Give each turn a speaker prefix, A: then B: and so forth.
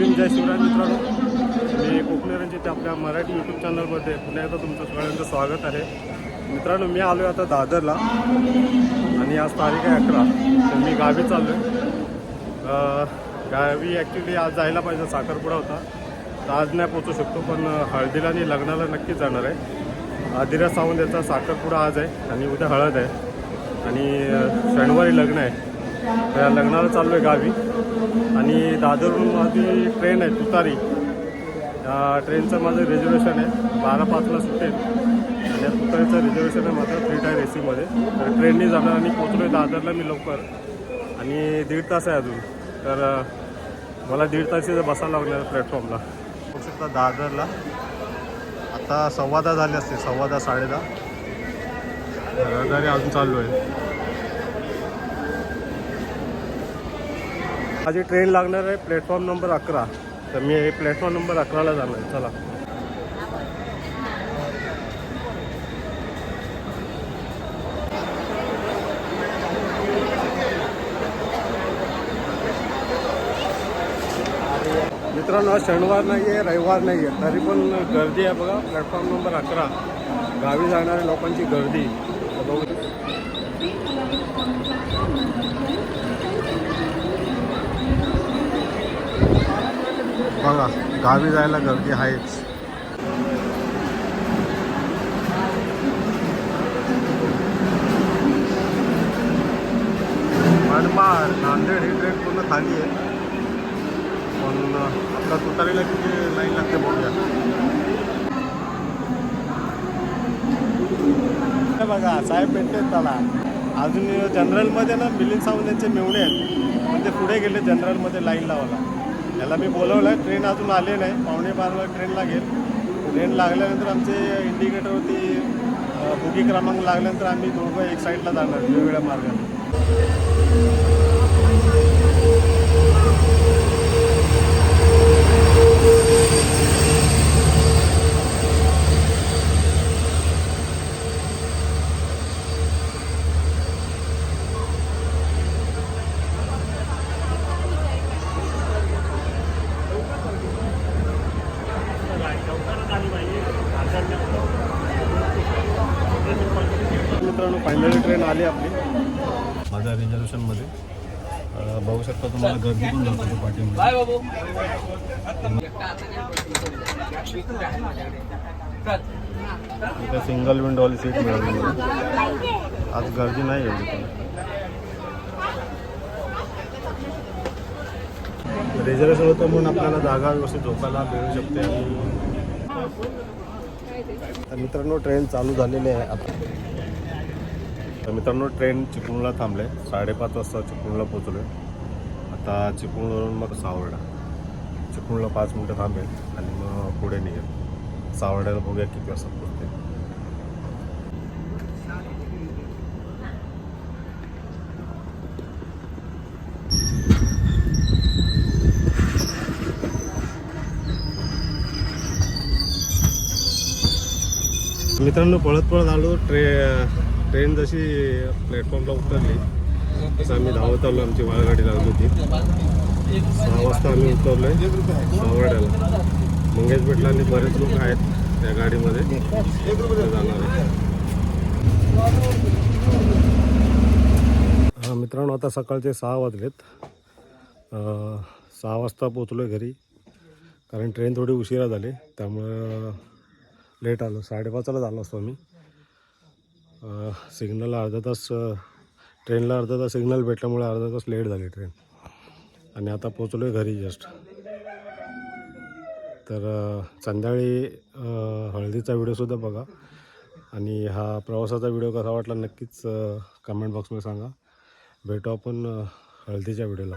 A: जय शिवराय मित्रांनो. मी कोकणेरांचे आपल्या मराठी यूट्यूब चॅनलमध्ये पुन्हा एकदा तुमचं सगळ्यांचं स्वागत आहे. मित्रांनो मी आलो आहे आता दादरला. आणि आज तारीख आहे अकरा. तर मी गावी चाललो आहे गावी ॲक्च्युली आज जायला पाहिजे. साखरपुडा होता. तर आज नाही पोचू शकतो पण हळदीला आणि लग्नाला नक्कीच जाणार आहे. आदिरा सावंत याचा साखरपुडा आज आहे आणि उद्या हळद आहे. आणि शनिवारी लग्न आहे. त्या या लग्नाला चाललो आहे गावी. आणि दादरहून माझी ट्रेन आहे तुतारी. या ट्रेनचं माझं रिझर्वेशन आहे. बारा पाचला सुटेल आणि या तुतारीचं रिझर्वेशन आहे माझं थ्री टायर ए सीमध्ये तर ट्रेनने जाणार आणि पोचलो आहे दादरला मी लवकर. आणि दीड तास आहे अजून. तर मला दीड तास इथं बसायला लागणार प्लॅटफॉर्मला होऊ शकता दादरला. आता सव्वा दहा झाले असते सव्वा दहा साडे दहा. रहदारी अजून चालू आहे. माझी ट्रेन लागणार आहे प्लॅटफॉर्म नंबर अकरा. तर मी प्लॅटफॉर्म नंबर अकराला जाणार चला. मित्रांनो शनिवार नाही आहे रविवार नाही आहे तरी पण गर्दी आहे बघा. प्लॅटफॉर्म नंबर अकरा. गावी जाणाऱ्या लोकांची गर्दी. बघू. बघा गावी जायला गर्दी आहेच. मनमाड नांदेड ही ट्रेन पूर्ण खाली आहे. पण आपला तुतारीला किती लाईन लागते बघूया. बघा साहेब भेटले त्याला. अजून जनरलमध्ये ना मिलिंद सावंत यांचे मेवणे आहेत. पण ते पुढे गेले जनरलमध्ये लाईन लावायला. याला मी बोलवलं ट्रेन अजून आले नाही. पावणे बाराला ट्रेन लागेल ट्रेन लागल्यानंतर आमचे इंडिकेटरवरती अ, बुकी क्रमांक लागल्यानंतर आम्ही दोघं एक साईडला जाणार वेगवेगळ्या मार्गाने. मित्रांनो फायनली ट्रेन आली आपली. माझ्या रिझर्वेशनमध्ये बघू शकता तुम्हाला गर्दी पण दाखवतो पाठीमध्ये सिंगल विंडोवाली सीट मिळाली मला. आज गर्दी नाही पण रिझर्वेशन होतं म्हणून आपल्याला जागा व्यवस्थित झोपायला मिळू शकते. आणि तर मित्रांनो ट्रेन चालू झालेली आहे. आता तर मित्रांनो ट्रेन चिपळूणला थांबले साडेपाच वाजता चिपळूणला पोचलो आता चिपळूणवरून मग सावर्डा. चिपळूणला पाच मिनटं थांबेल आणि मग पुढे निघेल. सावर्ड्याला बघूया किती वाजता पोचते मित्रांनो पळत पळत आलो. ट्रे ट्रेन जशी प्लॅटफॉर्मला उतरली तसं आम्ही धावत आलो आमची वाळगाडी लागली होती. सहा वाजता आम्ही उतरलोय सावर्ड्याला मंगेश भेटला आणि बरेच लोक आहेत त्या गाडीमध्ये. जाणार आहे हा, मित्रांनो आता सकाळचे सहा वाजलेत. सहा वाजता पोचलो आहे घरी. कारण ट्रेन थोडी उशिरा झाली त्यामुळं लेट आलो साडेपाचला झालो असतो आम्ही. सिग्नलला अर्धा तास ट्रेनला अर्धा तास सिग्नल भेटल्यामुळे अर्धा तास लेट झाली ट्रेन आणि आता पोचलो आहे घरी जस्ट तर संध्याकाळी हळदीचा व्हिडिओसुद्धा बघा. आणि हा प्रवासाचा व्हिडिओ कसा वाटला नक्कीच कमेंट बॉक्समध्ये सांगा. भेटू आपण हळदीच्या व्हिडिओला